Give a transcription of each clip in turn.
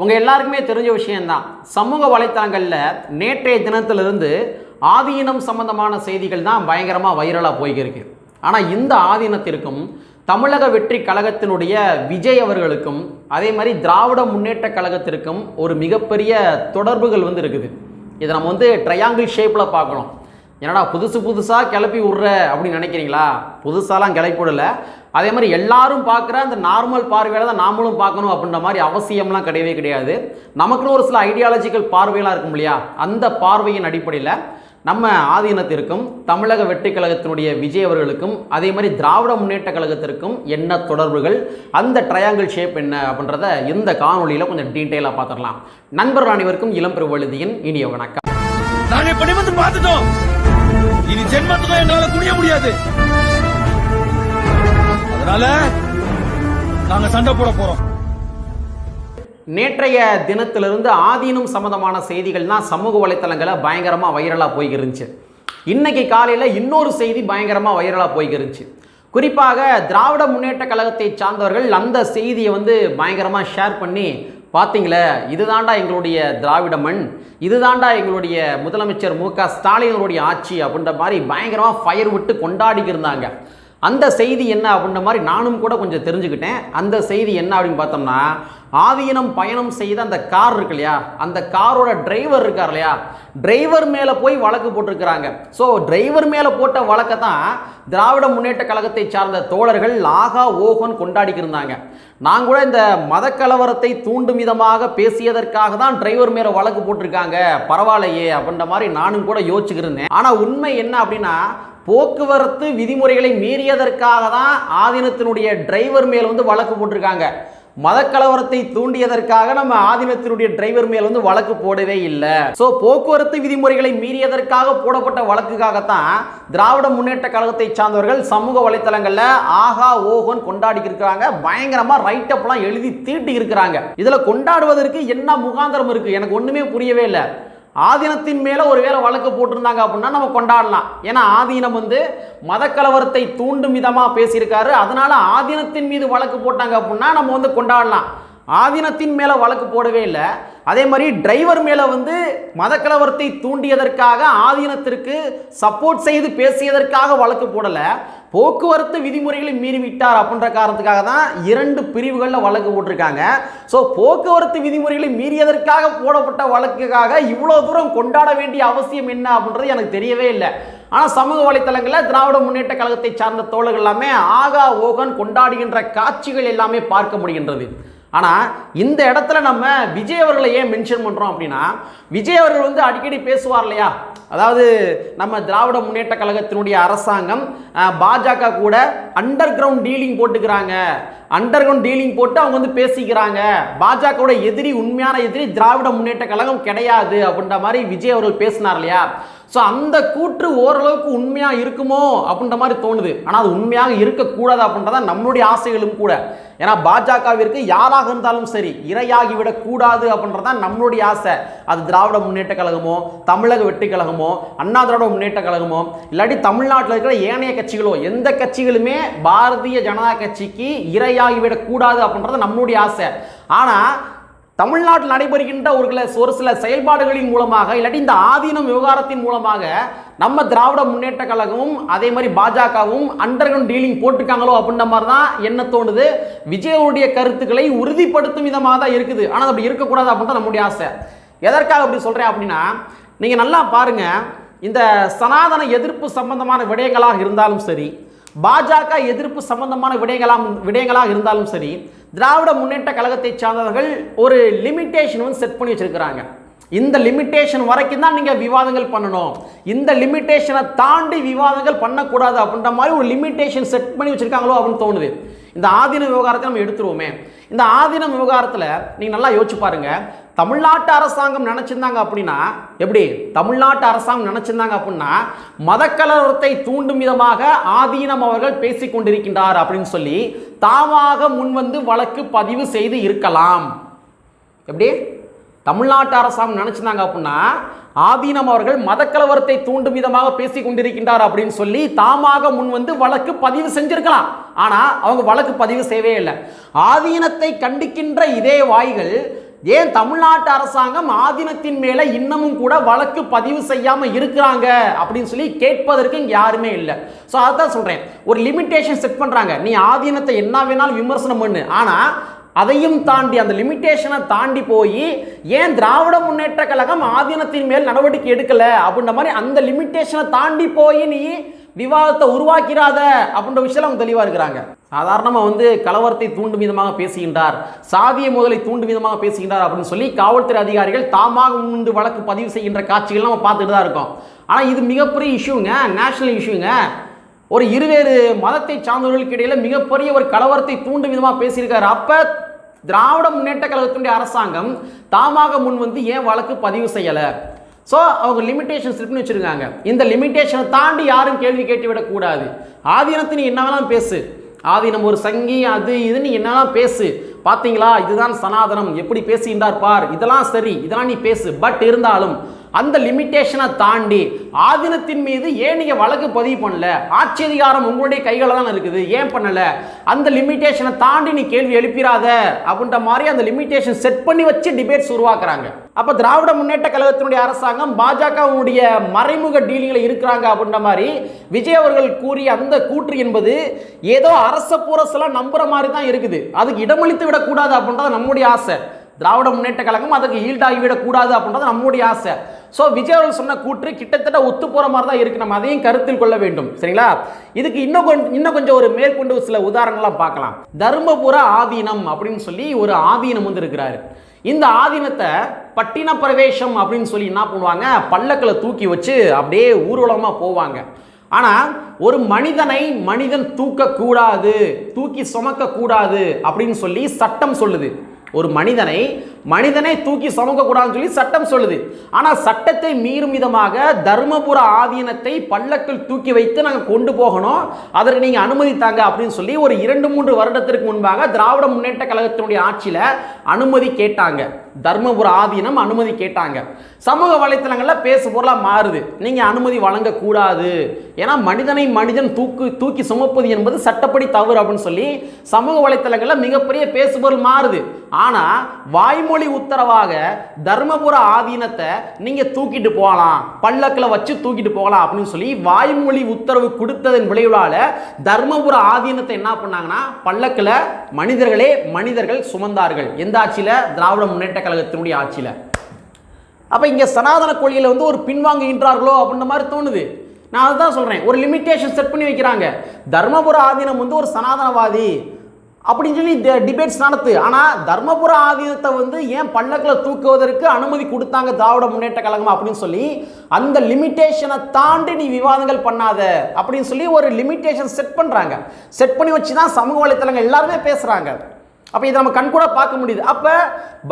உங்கள் எல்லாருக்குமே தெரிஞ்ச விஷயந்தான் சமூக வலைத்தளங்களில் நேற்றைய தினத்திலிருந்து ஆதீனம் சம்பந்தமான செய்திகள் தான் பயங்கரமாக வைரலாக போய்கிருக்கு. ஆனால் இந்த ஆதீனத்திற்கும் தமிழக வெற்றி கழகத்தினுடைய விஜய் அவர்களுக்கும் அதே மாதிரி திராவிட முன்னேற்ற கழகத்திற்கும் ஒரு மிகப்பெரிய தொடர்புகள் வந்து இருக்குது. இதை நம்ம வந்து ட்ரையாங்கிள் ஷேப்பில் பார்க்கணும். என்னடா புதுசு புதுசாக கிளப்பி விட்ற அப்படின்னு நினைக்கிறீங்களா? புதுசாலாம் கிளப்பி அதே மாதிரி எல்லாரும் பார்க்குற அந்த நார்மல் பார்வையில் தான் நாமளும் பார்க்கணும் அப்படின்ற மாதிரி அவசியம்லாம் கிடையவே கிடையாது. நமக்குன்னு ஒரு சில ஐடியாலஜிக்கல் பார்வையெல்லாம் இருக்கும் இல்லையா? அந்த பார்வையின் அடிப்படையில் நம்ம ஆதீனத்திற்கும் தமிழக வெற்றி கழகத்தினுடைய விஜய் அவர்களுக்கும் அதே மாதிரி திராவிட முன்னேற்ற கழகத்திற்கும் என்ன தொடர்புகள் அந்த ட்ரையாங்கிள் ஷேப் என்ன அப்படின்றத இந்த காணொலியில் கொஞ்சம் டீட்டெயிலாக பார்த்துடலாம். நண்பர்கள் அனைவருக்கும் இளம் பெருவழுதியின் இனிய வணக்கம். நாங்கள் இப்படி வந்து பார்த்துட்டோம். இனி ஜென்மத்துக்கும் எங்களால குனிய முடியாது. அதனால நாங்க சண்டை போட போறோம். நேற்றைய தினத்திலிருந்து ஆதீனம் சம்பந்தமான செய்திகள்னா சமூக வலைத்தளங்களை பயங்கரமாக வைரலாக போய்கிருந்துச்சு. இன்னைக்கு காலையில் இன்னொரு செய்தி பயங்கரமாக வைரலாக போய்கிருந்துச்சு. குறிப்பாக திராவிட முன்னேற்ற கழகத்தை சார்ந்தவர்கள் அந்த செய்தியை வந்து பயங்கரமாக ஷேர் பண்ணி பார்த்தீங்களே இதுதாண்டா எங்களுடைய திராவிட மண் இதுதாண்டா எங்களுடைய முதலமைச்சர் மு க ஸ்டாலினுடைய ஆட்சி அப்படின்ற மாதிரி பயங்கரமாக ஃபயர் விட்டு கொண்டாடி இருந்தாங்க. அந்த செய்தி என்ன அப்படின்ற மாதிரி நானும் கூட கொஞ்சம் தெரிஞ்சுக்கிட்டேன். அந்த செய்தி என்ன அப்படின்னு பார்த்தோம்னா ஆதீனம் பயணம் செய்த அந்த கார் இருக்கு இல்லையா? அந்த காரோட டிரைவர் இருக்கார் இல்லையா? டிரைவர் மேலே போய் வழக்கு போட்டிருக்கிறாங்க. ஸோ டிரைவர் மேலே போட்ட வழக்கை தான் திராவிட முன்னேற்ற கழகத்தை சார்ந்த தோழர்கள் லாகா ஓகன் கொண்டாடிக்கிருந்தாங்க நான் கூட இந்த மத கலவரத்தை தூண்டும் விதமாக பேசியதற்காக தான் டிரைவர் மேலே வழக்கு போட்டிருக்காங்க. பரவாயில்லையே அப்படின்ற மாதிரி நானும் கூட யோசிச்சுக்கிருந்தேன் ஆனால் உண்மை என்ன அப்படின்னா போக்குவரத்து விதிமுறைகளை மீறியதற்காக தான் ஆதீனத்தினுடைய டிரைவர் மேல் வந்து வழக்கு போட்டிருக்காங்க. மதக்கலவரத்தை தூண்டியதற்காக நம்ம ஆதீனத்தினுடைய டிரைவர் மேல் வந்து வழக்கு போடவே இல்லை. ஸோ போக்குவரத்து விதிமுறைகளை மீறியதற்காக போடப்பட்ட வழக்குக்காகத்தான் திராவிட முன்னேற்ற கழகத்தை சார்ந்தவர்கள் சமூக வலைத்தளங்களில் ஆஹா ஓஹோன்னு கொண்டாடி இருக்கிறாங்க. பயங்கரமாக ரைட் அப்லாம் எழுதி தீட்டி இருக்கிறாங்க. இதில் கொண்டாடுவதற்கு என்ன முகாந்திரம் இருக்குது எனக்கு ஒன்றுமே புரியவே இல்லை. ஆதீனத்தின் மேலே ஒருவேளை வழக்கு போட்டிருந்தாங்க அப்படின்னா நம்ம கொண்டாடலாம். ஏன்னா ஆதீனம் வந்து மதக்கலவரத்தை தூண்டும் விதமாக பேசியிருக்காரு. அதனால ஆதீனத்தின் மீது வழக்கு போட்டாங்க அப்படின்னா நம்ம வந்து கொண்டாடலாம். ஆதீனத்தின் மேலே வழக்கு போடவே இல்லை. அதே மாதிரி டிரைவர் மேலே வந்து மதக்கலவரத்தை தூண்டியதற்காக ஆதீனத்திற்கு சப்போர்ட் செய்து பேசியதற்காக வழக்கு போடலை. போக்குவரத்து விதிமுறைகளை மீறிவிட்டார் அப்படின்ற காரணத்துக்காக தான் இரண்டு பிரிவுகளில் வழக்கு போட்டிருக்காங்க. ஸோ போக்குவரத்து விதிமுறைகளை மீறியதற்காக போடப்பட்ட வழக்குக்காக இவ்வளோ தூரம் கொண்டாட வேண்டிய அவசியம் என்ன அப்படின்றது எனக்கு தெரியவே இல்லை. ஆனால் சமூக வலைத்தளங்களில் திராவிட முன்னேற்ற கழகத்தை சார்ந்த தோழர்கள் எல்லாமே ஆகா ஓகன் கொண்டாடுகின்ற காட்சிகள் எல்லாமே பார்க்க முடிகின்றது. ஆனால் இந்த இடத்துல நம்ம விஜய் அவர்களை ஏன் மென்ஷன் பண்ணுறோம் அப்படின்னா விஜய் அவர்கள் வந்து அடிக்கடி பேசுவார் இல்லையா? அதாவது நம்ம திராவிட முன்னேற்ற கழகத்தினுடைய அரசாங்கம் பாஜக கூட அண்டர் கிரவுண்ட் டீலிங் போட்டுக்கிறாங்க. அண்டர் கிரவுண்ட் டீலிங் போட்டு அவங்க வந்து பேசிக்கிறாங்க. பாஜகவோட எதிரி உண்மையான எதிரி திராவிட முன்னேற்ற கழகம் கிடையாது அப்படின்ற மாதிரி விஜய் அவர்கள் பேசினார் இல்லையா? ஸோ அந்த கூற்று ஓரளவுக்கு உண்மையாக இருக்குமோ அப்படின்ற மாதிரி தோணுது. ஆனால் அது உண்மையாக இருக்கக்கூடாது அப்படின்றத நம்மளுடைய ஆசைகளும் கூட. ஏன்னா பாஜகவிற்கு யாராக இருந்தாலும் சரி இரையாகி விடக்கூடாது அப்படின்றதான் நம்மளுடைய ஆசை. அது திராவிட முன்னேற்ற கழகமோ தமிழக வெற்றி கழகமோ அண்ணா திராவிட முன்னேற்ற கழகமோ இல்லாட்டி தமிழ்நாட்டில் இருக்கிற ஏனைய கட்சிகளோ எந்த கட்சிகளுமே பாரதிய ஜனதா கட்சிக்கு இரையாகி விடக்கூடாது அப்படின்றது நம்மளுடைய ஆசை. ஆனால் தமிழ்நாட்டில் நடைபெறுகின்ற ஒரு சில ஒரு சில செயல்பாடுகளின் மூலமாக இல்லாட்டி இந்த ஆதீனம் விவகாரத்தின் மூலமாக நம்ம திராவிட முன்னேற்ற கழகமும் அதே மாதிரி பாஜகவும் அண்டர்கிரவுண்ட் டீலிங் போட்டிருக்காங்களோ அப்படின்ற மாதிரி தான் என்ன தோணுது? விஜயவுடைய கருத்துக்களை உறுதிப்படுத்தும் விதமாக தான் இருக்குது. ஆனால் அப்படி இருக்கக்கூடாது அப்படின்றது நம்முடைய ஆசை. எதற்காக அப்படி சொல்கிறேன் அப்படின்னா நீங்கள் நல்லா பாருங்கள் இந்த சனாதன எதிர்ப்பு சம்பந்தமான விடயங்களாக இருந்தாலும் சரி பாஜக எதிர்ப்பு சம்பந்தமான விடயங்களாக விடயங்களாக இருந்தாலும் சரி திராவிட முன்னேற்ற கழகத்தை சார்ந்தவர்கள் ஒரு லிமிட்டேஷன் வந்து செட் பண்ணி வச்சிருக்கிறாங்க. இந்த லிமிட்டேஷன் வரைக்கும் தான் நீங்கள் விவாதங்கள் பண்ணணும். இந்த லிமிட்டேஷனை தாண்டி விவாதங்கள் பண்ணக்கூடாது அப்படின்ற மாதிரி ஒரு லிமிட்டேஷன் செட் பண்ணி வச்சுருக்காங்களோ அப்படின்னு தோணுது. இந்த ஆதீன விவகாரத்தை நம்ம எடுத்துருவோமே. இந்த ஆதீன விவகாரத்தில் நீங்கள் நல்லா யோசிச்சு பாருங்கள் தமிழ்நாட்டு அரசாங்கம் நினச்சிருந்தாங்க அப்படின்னா எப்படி? தமிழ்நாட்டு அரசாங்கம் நினச்சிருந்தாங்க அப்படின்னா மதக்கலவரத்தை தூண்டும் விதமாக ஆதீனம் அவர்கள் பேசிக் கொண்டிருக்கின்றார் அப்படின்னு சொல்லி தாமாக முன்வந்து வழக்கு பதிவு செய்து இருக்கலாம். எப்படி? தமிழ்நாட்டு அரசாங்கம் நினச்சிருந்தாங்க அப்படின்னா ஆதீனம் அவர்கள் மதக்கலவரத்தை தூண்டும் விதமாக பேசி கொண்டிருக்கின்றார் அப்படின்னு சொல்லி தாமாக முன் வந்து வழக்கு பதிவு செஞ்சிருக்கலாம். ஆனால் அவங்க வழக்கு பதிவு செய்யவே இல்லை. ஆதீனத்தை கண்டிக்கின்ற இதே வாய்கள் ஏன் தமிழ்நாட்டு அரசாங்கம் ஆதீனத்தின் மேலே இன்னமும் கூட வழக்கு பதிவு செய்யாமல் இருக்கிறாங்க? அப்படின்னு சொல்லி கேட்பதற்கு இங்கே யாருமே இல்லை. ஸோ அதான் சொல்கிறேன் ஒரு லிமிட்டேஷன் செட் பண்ணுறாங்க நீ ஆதீனத்தை என்ன வேணாலும் விமர்சனம் பண்ணு. ஆனால் அதையும் தாண்டி அந்த லிமிட்டேஷனை தாண்டி போய் ஏன் திராவிட முன்னேற்ற கழகம் ஆதீனத்தின் மேல் நடவடிக்கை எடுக்கலை? அப்படின்ற மாதிரி அந்த லிமிட்டேஷனை தாண்டி போய் நீ விவாதத்தை உருவாக்கிறாத அப்படின்ற விஷயம் அவங்க தெளிவாக இருக்கிறாங்க. சாதாரணமாக வந்து கலவரத்தை தூண்டும் விதமாக பேசுகின்றார் சாதிய முதலை தூண்டும் விதமாக பேசுகின்றார் அப்படின்னு சொல்லி காவல்துறை அதிகாரிகள் தாமாக முன்பு வழக்கு பதிவு செய்கின்ற காட்சிகள் நம்ம பார்த்துட்டு தான் இருக்கோம். ஆனால் இது மிகப்பெரிய இஷ்யூங்க நேஷனல் இஷ்யூங்க. ஒரு இருவேறு மதத்தை சார்ந்தவர்களுக்கு இடையில் மிகப்பெரிய ஒரு கலவரத்தை தூண்டும் விதமாக பேசியிருக்காரு. அப்போ திராவிட முன்னேற்ற கழகத்தினுடைய அரசாங்கம் தாமாக முன் வந்து ஏன் வழக்கு பதிவு செய்யலை? ஸோ அவங்க லிமிட்டேஷன்ஸ் இருக்குன்னு வச்சுருக்காங்க. இந்த லிமிட்டேஷனை தாண்டி யாரும் கேள்வி கேட்டு விடக்கூடாது ஆதீனத்தை நீ என்ன வேணாலும் பேசு? ஆதீனம் ஒரு சங்கி அது இதுன்னு என்னெல்லாம் பேசு? பார்த்தீங்களா இதுதான் சனாதனம். எப்படி பேசுகின்றார் பார்? இதெல்லாம் சரி. இதெல்லாம் நீ பேசு. பட் இருந்தாலும் அந்த லிமிட்டேஷனை தாண்டி ஆதீனத்தின் மீது ஏன் நீங்கள் வழக்கு பதிவு பண்ணல. ஆட்சி அதிகாரம் உங்களுடைய கைகளில் தான் இருக்குது. ஏன் பண்ணலை? அந்த லிமிட்டேஷனை தாண்டி நீ கேள்வி எழுப்பிடாத அப்படின்ற மாதிரி அந்த லிமிட்டேஷன் செட் பண்ணி வச்சு டிபேட்ஸ் உருவாக்குறாங்க. அப்போ திராவிட முன்னேற்ற கழகத்தினுடைய அரசாங்கம் பாஜகவுடைய மறைமுக டீலிங்கில் இருக்கிறாங்க அப்படின்ற மாதிரி விஜய் அவர்கள் கூறிய அந்த கூற்று என்பது ஏதோ அரச புரசெல்லாம் நம்புகிற மாதிரி தான் இருக்குது. அதுக்கு இடமளித்து விடக்கூடாது அப்படின்றது நம்முடைய ஆசை. திராவிட முன்னேற்ற கழகம் அதுக்கு ஈல்டாகி விடக்கூடாது அப்படின்றது நம்முடைய ஆசை. ஸோ விஜய் அவர்கள் சொன்ன கூற்று கிட்டத்தட்ட ஒத்து போகிற மாதிரி தான் இருக்குது நம்ம அதையும் கருத்தில் கொள்ள வேண்டும். சரிங்களா? இதுக்கு இன்னும் கொஞ்சம் இன்னும் கொஞ்சம் ஒரு மேற்கொண்டு சில உதாரணங்கள்லாம் பார்க்கலாம். தர்மபுர ஆதீனம் அப்படின்னு சொல்லி ஒரு ஆதீனம் வந்து இருக்கிறாரு. இந்த ஆதீனத்தை பட்டின பிரவேசம் அப்படின்னு சொல்லி என்ன பண்ணுவாங்க? பல்லக்கில் தூக்கி வச்சு அப்படியே ஊர்வலமாக போவாங்க. ஆனால் ஒரு மனிதனை மனிதன் தூக்கக்கூடாது தூக்கி சுமக்கக்கூடாது அப்படின்னு சொல்லி சட்டம் சொல்லுது. ஒரு மனிதனை மனிதனை தூக்கி சுமக்கக்கூடாதுன்னு சொல்லி சட்டம் சொல்லுது. ஆனால் சட்டத்தை மீறும் விதமாக தர்மபுர ஆதீனத்தை பல்லக்கில் தூக்கி வைத்து நாங்கள் கொண்டு போகணும். அதற்கு நீங்கள் அனுமதித்தாங்க அப்படின்னு சொல்லி ஒரு இரண்டு மூன்று வருடத்திற்கு முன்பாக திராவிட முன்னேற்ற கழகத்தினுடைய ஆட்சியில் அனுமதி கேட்டாங்க. தர்மபுர ஆதீனம் அனுமதி கேட்டாங்க. சமூக வலைத்தளங்களில் பேசு பொருளாக மாறுது. நீங்கள் அனுமதி வழங்கக்கூடாது. ஏன்னா மனிதனை மனிதன் தூக்கு தூக்கி சுமப்பது என்பது சட்டப்படி தவறு அப்படின்னு சொல்லி சமூக வலைத்தளங்களில் மிகப்பெரிய பேசுபொருள் மாறுது. ஆனால் வாய்மொழி உத்தரவாக தர்மபுர ஆதீனத்தை நீங்கள் தூக்கிட்டு போகலாம். பல்லக்கில் வச்சு தூக்கிட்டு போகலாம் அப்படின்னு சொல்லி வாய்மொழி உத்தரவு கொடுத்ததன் விளைவுகளால் தர்மபுர ஆதீனத்தை என்ன பண்ணாங்கன்னா பல்லக்கில் மனிதர்களே மனிதர்கள் சுமந்தார்கள். எந்த ஆட்சியில்? திராவிட முன்னேற்ற கழகத்தினுடைய ஆட்சியில். அப்போ இங்கே சனாதன கொள்கையில் வந்து ஒரு பின்வாங்குகின்றார்களோ அப்படின்ற மாதிரி தோணுது. நான் அதுதான் சொல்கிறேன் ஒரு லிமிட்டேஷன் செட் பண்ணி வைக்கிறாங்க. தர்மபுர ஆதீனம் வந்து ஒரு சனாதனவாதி அப்படின்னு சொல்லி டிபேட்ஸ் நடத்து. ஆனால் தர்மபுர ஆதீனத்தை வந்து ஏன் பல்லக்கில் தூக்குவதற்கு அனுமதி கொடுத்தாங்க திராவிட முன்னேற்ற கழகம் அப்படின்னு சொல்லி அந்த லிமிட்டேஷனை தாண்டி நீ விவாதங்கள் பண்ணாத அப்படின்னு சொல்லி ஒரு லிமிட்டேஷன் செட் பண்ணுறாங்க செட் பண்ணி வச்சு தான் சமூக வலைத்தளங்கள் எல்லாருமே பேசுகிறாங்க அப்போ இதை நம்ம கண்கூட பார்க்க முடியுது. அப்போ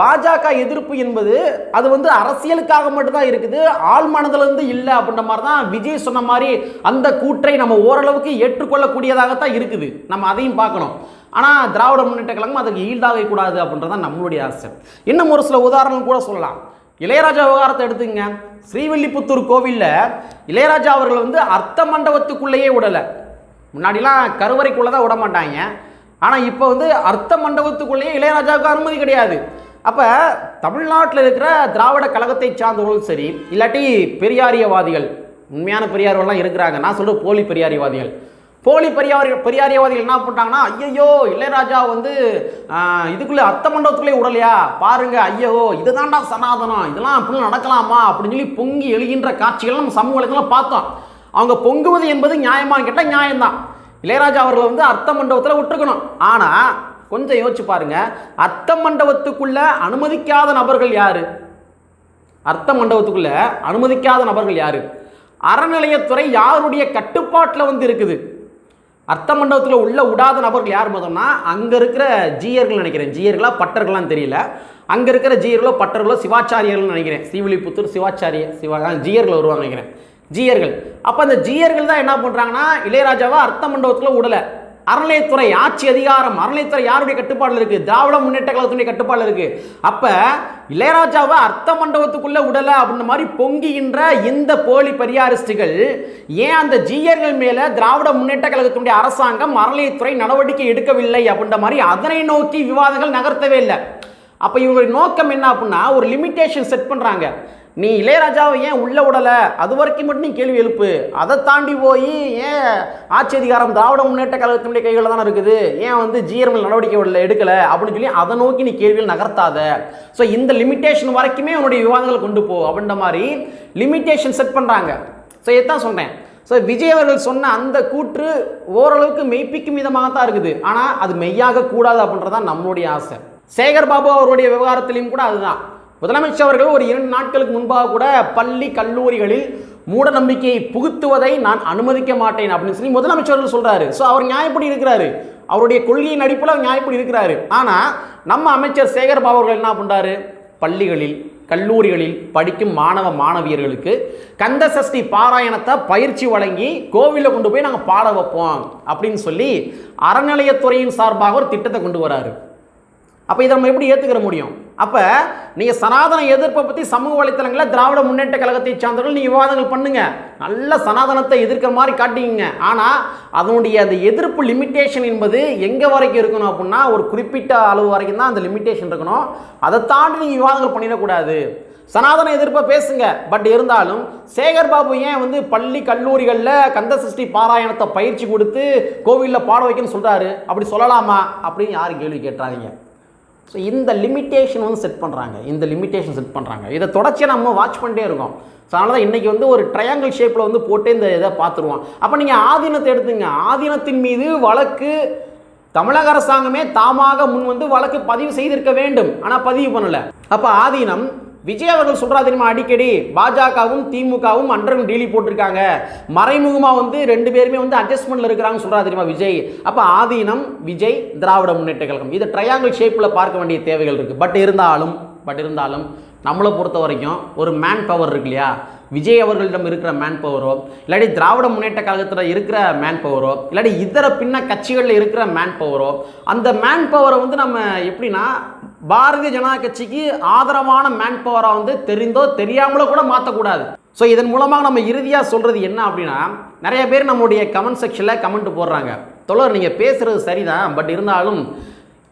பாஜக எதிர்ப்பு என்பது அது வந்து அரசியலுக்காக மட்டும்தான் இருக்குது. ஆள் மனதிலிருந்து இல்லை அப்படின்ற மாதிரி தான் விஜய் சொன்ன மாதிரி அந்த கூற்றை நம்ம ஓரளவுக்கு ஏற்றுக்கொள்ளக்கூடியதாகத்தான் இருக்குது. நம்ம அதையும் பார்க்கணும். ஆனால் திராவிட முன்னேற்ற கழகம் அதுக்கு ஈல்டாக கூடாது அப்படின்றது தான் நம்மளுடைய ஆசை. இன்னும் ஒரு சில உதாரணம் கூட சொல்லலாம். இளையராஜா விவகாரத்தை எடுத்துங்க ஸ்ரீவில்லிபுத்தூர் கோவிலில் இளையராஜா அவர்கள் வந்து அர்த்த மண்டபத்துக்குள்ளேயே விடலை முன்னாடிலாம் கருவறைக்குள்ளே தான் விட மாட்டாங்க ஆனால் இப்போ வந்து அர்த்த மண்டபத்துக்குள்ளேயே இளையராஜாவுக்கு அனுமதி கிடையாது. அப்போ தமிழ்நாட்டில் இருக்கிற திராவிட கழகத்தை சார்ந்தவர்களும் சரி இல்லாட்டி பெரியாரியவாதிகள் உண்மையான பெரியார்கள்லாம் இருக்கிறாங்க. நான் சொல்கிற போலி பெரியாரியவாதிகள். போலி பெரியாரி பெரியாரியவாதிகள் என்ன பண்ணிட்டாங்கன்னா ஐயையோ இளையராஜா வந்து இதுக்குள்ளே அர்த்த மண்டபத்துக்குள்ளே விடலையா பாருங்க ஐயோ இதுதான்டா சனாதனம். இதெல்லாம் அப்படிலாம் நடக்கலாமா? அப்படின்னு சொல்லி பொங்கி எழுகின்ற காட்சிகள் நம்ம சமூக பார்த்தோம். அவங்க பொங்குவது என்பது நியாயமானு கேட்டால் நியாயம்தான். இளையராஜா அவர்களை வந்து அர்த்த மண்டபத்தில் விட்டுருக்கணும். ஆனால் கொஞ்சம் யோசிச்சு பாருங்க. அர்த்த மண்டபத்துக்குள்ள அனுமதிக்காத நபர்கள் யாரு? அர்த்த மண்டபத்துக்குள்ள அனுமதிக்காத நபர்கள் யாரு? அறநிலையத்துறை யாருடைய கட்டுப்பாட்டில் வந்து இருக்குது? அர்த்த மண்டபத்தில் உள்ள விடாத நபர்கள் யார் பார்த்தோம்னா அங்கே இருக்கிற ஜீயர்கள் நினைக்கிறேன். ஜீயர்களா பட்டர்களாம் தெரியல. அங்கே இருக்கிற ஜீயர்களோ பட்டர்களோ சிவாச்சாரியர்கள்னு நினைக்கிறேன். ஸ்ரீவில்லிபுத்தூர் சிவாச்சாரிய சிவா ஜீயர்கள் வருவாங்க நினைக்கிறேன். ஜீயர்கள். அப்போ அந்த ஜீயர்கள் தான் என்ன பண்ணுறாங்கன்னா இளையராஜாவை அர்த்த மண்டபத்தில் விடலை அறநிலையத்துறை ஆட்சி அதிகாரம் அறநிலையத்துறை யாருடைய கட்டுப்பாடில் இருக்கு? திராவிட முன்னேற்ற கழகத்துடைய கட்டுப்பாடில் இருக்கு. அப்போ இளையராஜாவை அர்த்த மண்டபத்துக்குள்ளே விடலை அப்படின்ற மாதிரி பொங்குகின்ற இந்த போலி பெரியாரிஸ்டுகள் ஏன் அந்த ஜீயர்கள் மேலே திராவிட முன்னேற்ற கழகத்தினுடைய அரசாங்கம் அறநிலையத்துறை நடவடிக்கை எடுக்கவில்லை அப்படின்ற மாதிரி அதனை நோக்கி விவாதங்கள் நகர்த்தவே இல்லை. அப்போ இவங்களுடைய நோக்கம் என்ன அப்படின்னா ஒரு லிமிட்டேஷன் செட் பண்ணுறாங்க நீ இளையராஜாவை ஏன் உள்ள விடலை அது வரைக்கும் மட்டும் நீ கேள்வி எழுப்பு. அதை தாண்டி போய் ஏன் ஆட்சி அதிகாரம் திராவிட முன்னேற்ற கழகத்தினுடைய கைகளில் தானே இருக்குது? ஏன் வந்து ஜிஎம்எல் நடவடிக்கை விடல எடுக்கலை? அப்படின்னு சொல்லி அதை நோக்கி நீ கேள்வியில் நகர்த்தாத. ஸோ இந்த லிமிட்டேஷன் வரைக்குமே உன்னுடைய விவாதங்களை கொண்டு போ அப்படின்ற மாதிரி லிமிட்டேஷன் செட் பண்ணுறாங்க ஸோ இதான் சொன்னேன். ஸோ விஜய் அவர்கள் சொன்ன அந்த கூற்று ஓரளவுக்கு மெய்ப்பிக்கும் விதமாக தான் இருக்குது. ஆனால் அது மெய்யாக கூடாது அப்படின்றது தான் நம்மளுடைய ஆசை. சேகர் பாபு அவருடைய விவகாரத்திலையும் கூட அதுதான். முதலமைச்சர் அவர்கள் ஒரு இரண்டு நாட்களுக்கு முன்பாக கூட பள்ளி கல்லூரிகளில் மூட நம்பிக்கையை புகுத்துவதை நான் அனுமதிக்க மாட்டேன் அப்படின்னு சொல்லி முதலமைச்சர் அவர்கள் ஸோ அவர் நியாயப்படி இருக்கிறாரு. அவருடைய கொள்கையின் அடிப்பில் அவர் நியாயப்படி இருக்கிறாரு. ஆனால் நம்ம அமைச்சர் சேகர் பாபு அவர்கள் என்ன பண்ணுறாரு பள்ளிகளில் கல்லூரிகளில் படிக்கும் மாணவ மாணவியர்களுக்கு கந்த சஷ்டி பாராயணத்தை பயிற்சி வழங்கி கோவிலில் கொண்டு போய் நாங்கள் பாட வைப்போம் அப்படின்னு சொல்லி அறநிலையத்துறையின் சார்பாக ஒரு திட்டத்தை கொண்டு வராரு. அப்போ இதை நம்ம எப்படி ஏற்றுக்கிற முடியும்? அப்போ நீங்கள் சனாதன எதிர்ப்பை பற்றி சமூக வலைத்தளங்களில் திராவிட முன்னேற்ற கழகத்தை சார்ந்தவர்கள் நீங்கள் விவாதங்கள் பண்ணுங்கள் நல்ல சனாதனத்தை எதிர்க்கிற மாதிரி காட்டிங்க ஆனால் அதனுடைய அந்த எதிர்ப்பு லிமிட்டேஷன் என்பது எங்கே வரைக்கும் இருக்கணும் அப்படின்னா ஒரு குறிப்பிட்ட அளவு வரைக்கும் தான் அந்த லிமிட்டேஷன் இருக்கணும். அதை தாண்டி நீங்கள் விவாதங்கள் பண்ணிடக்கூடாது. சனாதன எதிர்ப்பை பேசுங்க. பட் இருந்தாலும் சேகர் பாபு ஏன் வந்து பள்ளி கல்லூரிகளில் கந்த சஷ்டி பாராயணத்தை பயிற்சி கொடுத்து கோவிலில் பாட வைக்கணும்னு சொல்கிறாரு அப்படி சொல்லலாமா? அப்படின்னு யாரும் கேள்வி கேட்டுறாதீங்க ஸோ இந்த லிமிட்டேஷன் வந்து செட் பண்ணுறாங்க இந்த லிமிட்டேஷன் செட் பண்ணுறாங்க இதை தொடர்ச்சியாக நம்ம வாட்ச் பண்ணிட்டே இருக்கோம். ஸோ அதனால் தான் இன்றைக்கி வந்து ஒரு ட்ரையாங்கிள் ஷேப்பில் வந்து போட்டு இந்த இதை பார்த்துருவோம். அப்போ நீங்கள் ஆதீனத்தை எடுத்துங்க. ஆதீனத்தின் மீது வழக்கு தமிழக அரசாங்கமே தாமாக முன் வந்து வழக்கு பதிவு செய்திருக்க வேண்டும். ஆனால் பதிவு பண்ணலை. அப்போ ஆதீனம் விஜய் அவர்கள் சொல்கிறா தெரியுமா? அடிக்கடி பாஜகவும் திமுகவும் அண்டரும் டீலி போட்டிருக்காங்க. மறைமுகமாக வந்து ரெண்டு பேருமே வந்து அட்ஜஸ்ட்மெண்ட்டில் இருக்கிறாங்கன்னு சொல்கிறா தெரியுமா விஜய்? அப்போ ஆதீனம் விஜய் திராவிட முன்னேற்ற கழகம். இது ட்ரையாங்கிள் ஷேப்பில் பார்க்க வேண்டிய தேவைகள் இருக்குது பட் இருந்தாலும் பட் இருந்தாலும் நம்மளை பொறுத்த வரைக்கும் ஒரு மேன் பவர் இருக்கு இல்லையா? விஜய் அவர்களிடம் இருக்கிற மேன் பவரோ இல்லாட்டி திராவிட முன்னேற்ற கழகத்தில் இருக்கிற மேன் பவரோ இல்லாட்டி இதர பின்ன கட்சிகளில் இருக்கிற மேன் பவரோ அந்த மேன் பவரை வந்து நம்ம எப்படின்னா பாரதிய ஜனதா கட்சிக்கு ஆதரவான மேன் பவராக வந்து தெரிந்தோ தெரியாமலோ கூட மாற்றக்கூடாது ஸோ இதன் மூலமாக நம்ம இறுதியாக சொல்கிறது என்ன அப்படின்னா நிறைய பேர் நம்முடைய கமெண்ட் செக்ஷனில் கமெண்ட் போடுறாங்க. தொடர் நீங்கள் பேசுகிறது சரிதான் பட் இருந்தாலும்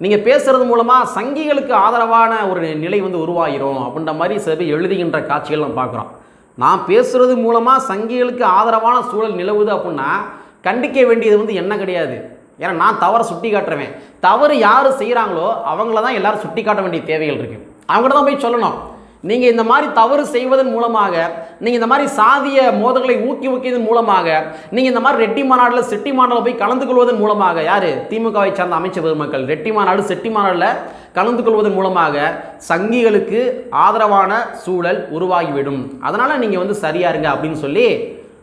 நீங்கள் பேசுகிறது மூலமாக சங்கிகளுக்கு ஆதரவான ஒரு நிலை வந்து உருவாகிரும் அப்படின்ற மாதிரி சில பேர் எழுதுகின்ற காட்சிகள் நம்ம பார்க்குறோம். நான் பேசுகிறது மூலமாக சங்கிகளுக்கு ஆதரவான சூழல் நிலவுது அப்படின்னா கண்டிக்க வேண்டியது வந்து என்ன கிடையாது? ஏன்னா நான் தவறை சுட்டி காட்டுறவேன். தவறு யார் செய்கிறாங்களோ அவங்கள தான் எல்லோரும் சுட்டி காட்ட வேண்டிய தேவைகள் இருக்குது அவங்கள்ட்ட தான் போய் சொல்லணும். நீங்கள் இந்த மாதிரி தவறு செய்வதன் மூலமாக நீங்கள் இந்த மாதிரி சாதிய மோதல்களை ஊக்கி ஊக்கியதன் மூலமாக நீங்கள் இந்த மாதிரி ரெட்டி மாநாட்டில் செட்டி மாநாட்டில் போய் கலந்து கொள்வதன் மூலமாக யார்? திமுகவை சார்ந்த அமைச்சர் பெருமக்கள். ரெட்டி மாநாடு செட்டி மாநாட்டில் கலந்து கொள்வதன் மூலமாக சங்கிகளுக்கு ஆதரவான சூழல் உருவாகிவிடும். அதனால் நீங்கள் வந்து சரியாக இருங்க அப்படின்னு சொல்லி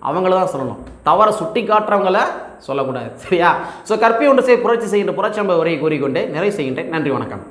அவங்கள தான் சொல்லணும். தவறை சுட்டி காட்டுறவங்கள சொல்லக்கூடாது. சரியா? ஸோ கற்பி ஒன்று செய்ய புரட்சி செய்கின்ற புரட்சி நம்ப உரையை கூறிக்கொண்டு நிறைவு செய்கின்றேன். நன்றி வணக்கம்.